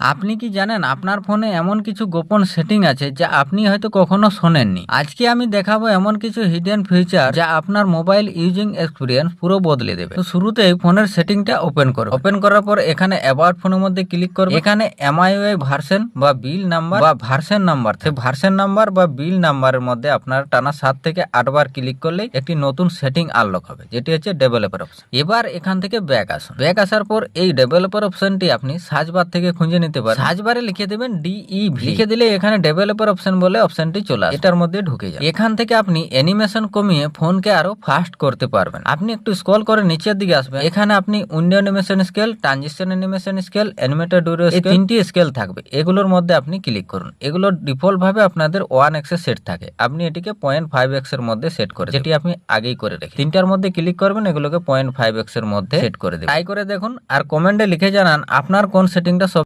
আপনি কি জানেন আপনার ফোনে এমন কিছু গোপন সেটিং আছে যা আপনি হয়তো কখনো শোনেননি? আজকে আমি দেখাবো এমন কিছু হিডেন ফিচার যা আপনার মোবাইল ইউজিং এক্সপিরিয়েন্স পুরো বদলে দেবে। তো শুরুতেই ফোনের সেটিংটা ওপেন করো। ওপেন করার পর এখানে অ্যাবাউট ফোনের মধ্যে ক্লিক করবে। এখানে এমআইওআই ভার্সন বা বিল নাম্বার বা ভার্সন নাম্বার সে ভার্সন নাম্বার বা বিল নাম্বারের মধ্যে আপনার টানা সাত থেকে আটবার ক্লিক করলেই একটি নতুন সেটিং আনলক হবে, যেটি হচ্ছে ডেভেলপার অপশন এবার এখান থেকে ব্যাক আসুন। ব্যাক আসার পর এই ডেভেলপার অপশনটি আপনি সার্চ বার থেকে খুঁজে নিতে পারেন। সার্চ বারে লিখে দেবেন ডিই লিখে দিলে এখানে ডেভেলপার অপশন বলে অপশনটি চলে আসে এটার মধ্যে ঢুকে যায় এখান থেকে আপনি অ্যানিমেশন কমিয়ে ফোনকে আরও ফাস্ট করতে পারবেন। আপনি একটু স্ক্রল করে নিচের দিকে আসবেন। এখানে আপনি window animation scale transition animation scale animated ডুরো এই তিনটি স্কেল থাকবে। এগুলোর মধ্যে আপনি ক্লিক করুন। এগুলো ডিফল্ট ভাবে আপনাদের ওয়ান এক্স সেট থাকে। আপনি এটিকে পয়েন্ট ফাইভ এক্সের মধ্যে সেট করে যেটি আপনি আগেই করে রেখে তিনটার মধ্যে ক্লিক করবেন এগুলোকে পয়েন্ট ফাইভ এক্সের মধ্যে সেট করে দেবেন। ট্রাই করে দেখুন। আর কমেন্টে লিখে জানান আপনার কোন সেটিংটা সব